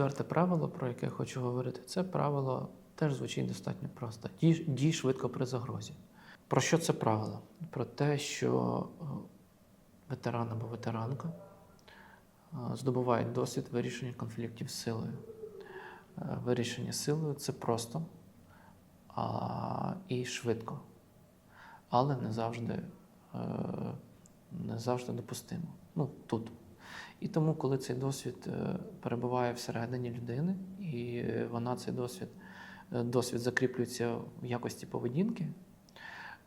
Четверте правило, про яке я хочу говорити, це правило теж звучить достатньо просто. Дій, дій швидко при загрозі. Про що це правило? Про те, що е, ветеран або ветеранка е, здобувають досвід вирішення конфліктів силою. Е, Вирішення силою це просто а, і швидко, але не завжди, не завжди допустимо. Ну, тут. І тому, коли цей досвід е, перебуває всередині людини, і вона цей досвід, е, досвід закріплюється в якості поведінки,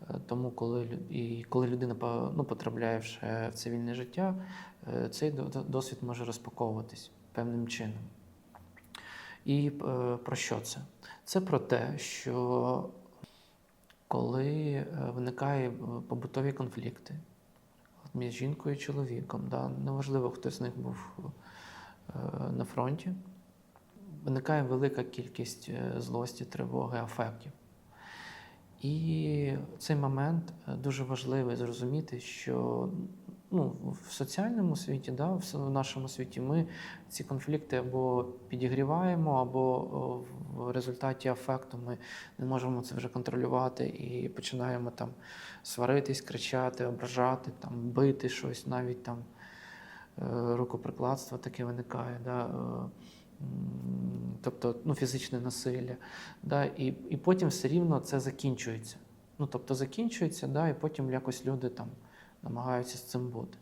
е, тому коли, і коли людина ну, потрапляє в цивільне життя, цей до- до- досвід може розпаковуватись певним чином. І про що це? Це про те, що коли виникають побутові конфлікти між жінкою і чоловіком, да, неважливо, хто з них був е, на фронті, виникає велика кількість е, злості, тривоги, афектів. І цей момент е, дуже важливий зрозуміти, що ну, в соціальному світі, да, в нашому світі, ми ці конфлікти або підігріваємо, або в результаті афекту ми не можемо це вже контролювати і починаємо там сваритись, кричати, ображати, там, бити щось, навіть там е, рукоприкладство таке виникає. Да, е, тобто ну, фізичне насилля. Да, і, і потім все рівно це закінчується. Ну, тобто закінчується, да, і потім якось люди там намагаються з цим бути.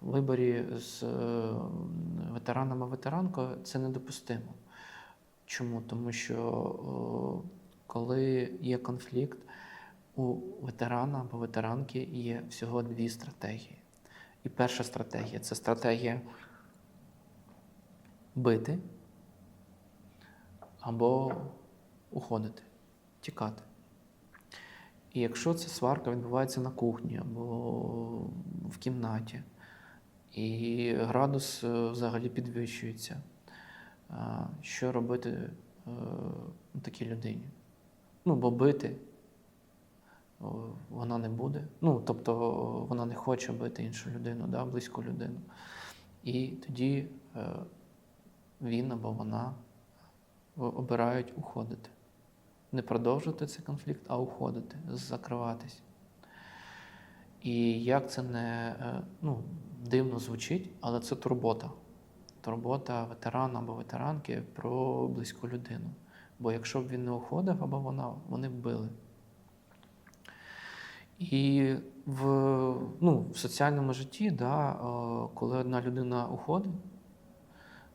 В виборі з е, ветераном і ветеранкою це недопустимо. Чому? Тому що коли є конфлікт, у ветерана або ветеранки є всього дві стратегії. І перша стратегія це стратегія бити або уходити, тікати. І якщо ця сварка відбувається на кухні або в кімнаті, і градус е, взагалі підвищується, що робити е, такій людині? Ну, бо бити вона не буде. Ну, тобто вона не хоче бити іншу людину, да, близьку людину. І тоді е, він або вона обирають уходити. Не продовжувати цей конфлікт, а уходити, закриватись. І як це не е, ну, дивно звучить, але це турбота. Турбота ветерана або ветеранки про близьку людину. Бо якщо б він не уходив або вона, вони б били. І в, ну, в соціальному житті, да, е, коли одна людина уходить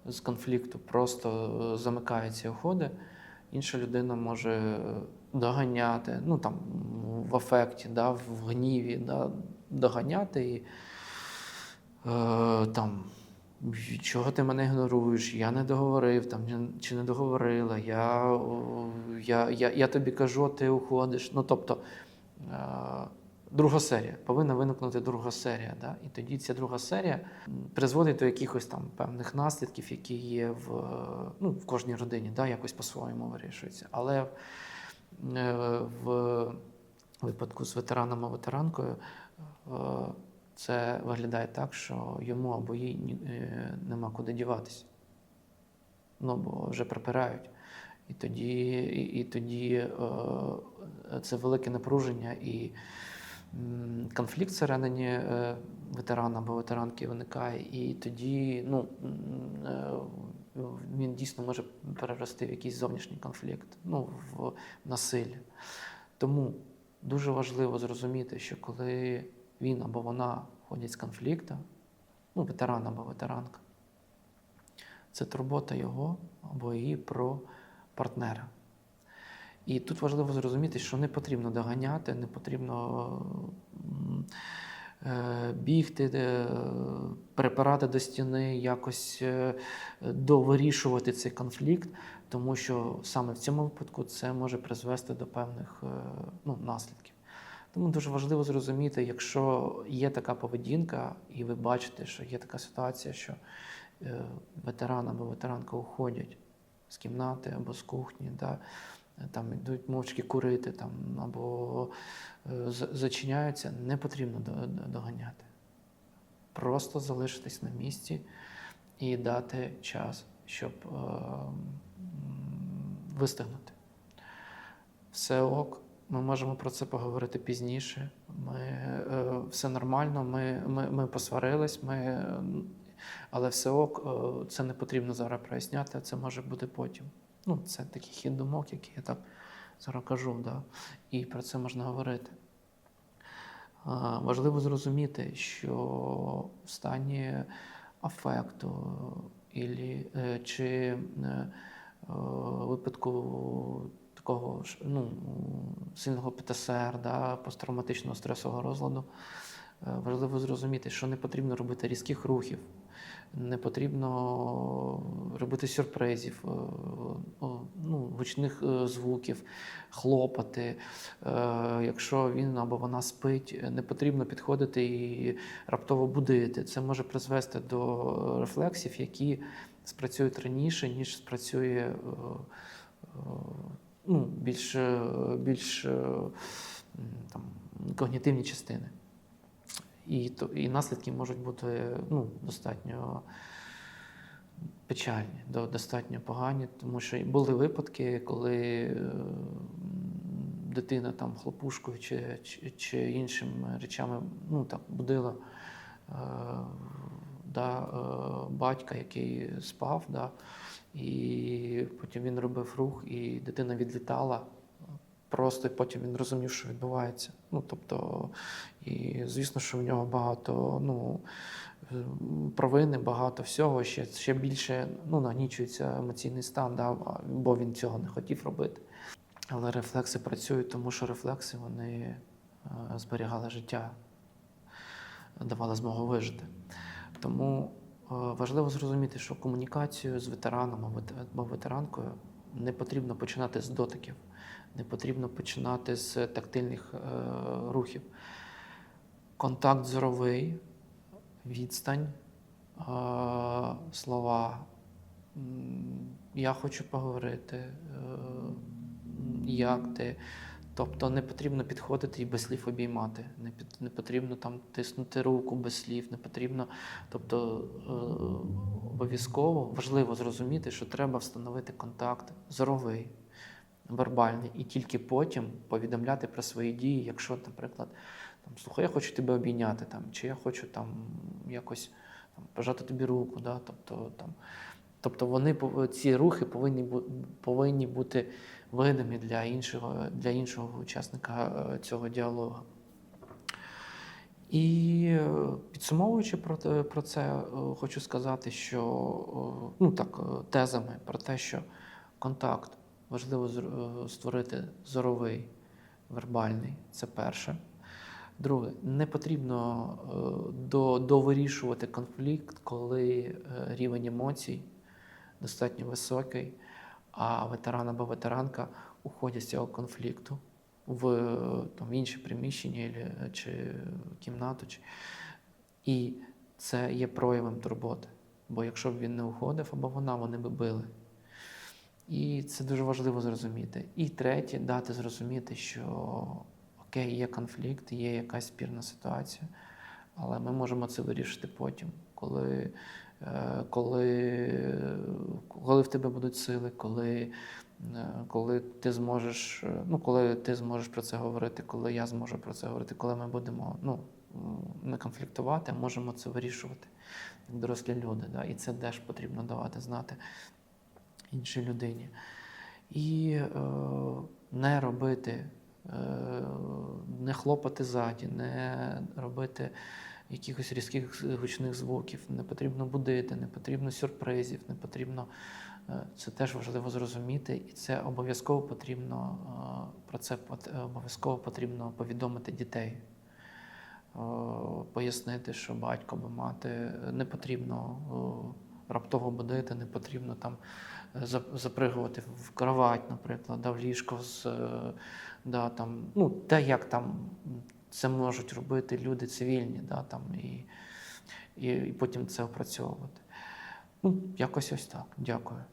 з конфлікту, просто е, замикається і уходить, інша людина може е, доганяти, ну там в афекті, да, в гніві, да, доганяти і е, там. Чого ти мене ігноруєш? Я не договорив там, чи не договорила, я, я, я, я тобі кажу, ти уходиш. Ну, тобто, е, друга серія, повинна виникнути друга серія. Да? І тоді ця друга серія призводить до якихось там певних наслідків, які є в, е, ну, в кожній родині, да? якось по-своєму вирішується. Але е, в випадку з ветераном і ветеранкою е, це виглядає так, що йому або їй нема куди діватися. Ну, бо вже припирають. І тоді, і, і тоді е, це велике напруження і конфлікт всередині е, ветерана або ветеранки виникає, і тоді ну, е, він дійсно може перерости в якийсь зовнішній конфлікт, ну, в насилля. Тому дуже важливо зрозуміти, що коли він або вона ходять з конфлікту, ну, ветеран або ветеранка, це турбота його або її про партнера. І тут важливо зрозуміти, що не потрібно доганяти, не потрібно е, бігти, е, припирати до стіни, якось е, довирішувати цей конфлікт, тому що саме в цьому випадку це може призвести до певних ну, наслідків. Тому дуже важливо зрозуміти, якщо є така поведінка, і ви бачите, що є така ситуація, що ветеран або ветеранка уходять з кімнати або з кухні, да, там йдуть мовчки курити там, або е, зачиняються, не потрібно до- до- доганяти. Просто залишитись на місці і дати час, щоб е, вистигнути. Все ок, ми можемо про це поговорити пізніше. Ми, е, все нормально, ми, ми, ми посварились, ми, але все ок, е, це не потрібно зараз проясняти, це може бути потім. Ну, це такий хід думок, який я так зараз кажу, да? і про це можна говорити. А, Важливо зрозуміти, що в стані афекту ілі, е, чи е, е, випадку такого ну, сильного ПТСР, да, посттравматичного стресового розладу, важливо зрозуміти, що не потрібно робити різких рухів, не потрібно робити сюрпризів, е, ну, гучних е, звуків, хлопати. Е, Якщо він або вона спить, не потрібно підходити і раптово будити. Це може призвести до рефлексів, які спрацюють раніше, ніж спрацює е, е, ну, більш, е, більш е, там, когнітивні частини. І, і наслідки можуть бути ну, достатньо печальні, достатньо погані, тому що були випадки, коли е, дитина там хлопушкою чи, чи, чи іншими речами ну, так, будила е, да, е, батька, який спав, да, і потім він робив рух, і дитина відлітала. Просто і потім він розумів, що відбувається. Ну, тобто, і звісно, що в нього багато ну, провини, багато всього, ще, ще більше ну, нагнічується емоційний стан, да, бо він цього не хотів робити. Але рефлекси працюють, тому що рефлекси вони е, зберігали життя, давали змогу вижити. Тому е, важливо зрозуміти, що комунікацію з ветераном або ветеранкою не потрібно починати з дотиків, не потрібно починати з тактильних е, рухів. Контакт зоровий, відстань, е, слова. Я хочу поговорити, е, як ти. Тобто не потрібно підходити і без слів обіймати, не, під, не потрібно там тиснути руку без слів, не потрібно. Тобто е, обов'язково важливо зрозуміти, що треба встановити контакт зоровий, вербальний, і тільки потім повідомляти про свої дії, якщо, наприклад, там, слухай, я хочу тебе обійняти, там, чи я хочу там якось там, пожати тобі руку. Да? Тобто, там, тобто вони ці рухи повинні, повинні бути видимі для іншого, для іншого учасника е, цього діалогу. І е, підсумовуючи про, про це, е, хочу сказати, що ну так, тезами про те, що контакт важливо створити зоровий, вербальний це перше. Друге, не потрібно довирішувати конфлікт, коли рівень емоцій достатньо високий, а ветеран або ветеранка уходять з цього конфлікту в там, інше приміщення чи кімнату. Чи... І це є проявом турботи. Бо якщо б він не уходив або вона, вони би били. І це дуже важливо зрозуміти. І третє, дати зрозуміти, що окей, є конфлікт, є якась спірна ситуація, але ми можемо це вирішити потім, коли, коли, коли в тебе будуть сили, коли, е, коли ти зможеш, е, ну, коли ти зможеш про це говорити, коли я зможу про це говорити, коли ми будемо ну, не конфліктувати, а можемо це вирішувати як дорослі люди. Да? І це теж потрібно давати знати іншій людині. І е, не робити, е, не хлопати ззаді, не робити якихось різких гучних звуків, не потрібно будити, не потрібно сюрпризів, не потрібно. е, Це теж важливо зрозуміти, і це обов'язково потрібно е, про це обов'язково потрібно повідомити дітей. Е, Пояснити, що батько або мати не потрібно е, раптово будити, не потрібно там е, запригувати в кровать, наприклад, да, в ліжко з е, да, там, ну, те, як там це можуть робити люди цивільні, да, там, і, і, і потім це опрацьовувати. Ну, якось ось так. Дякую.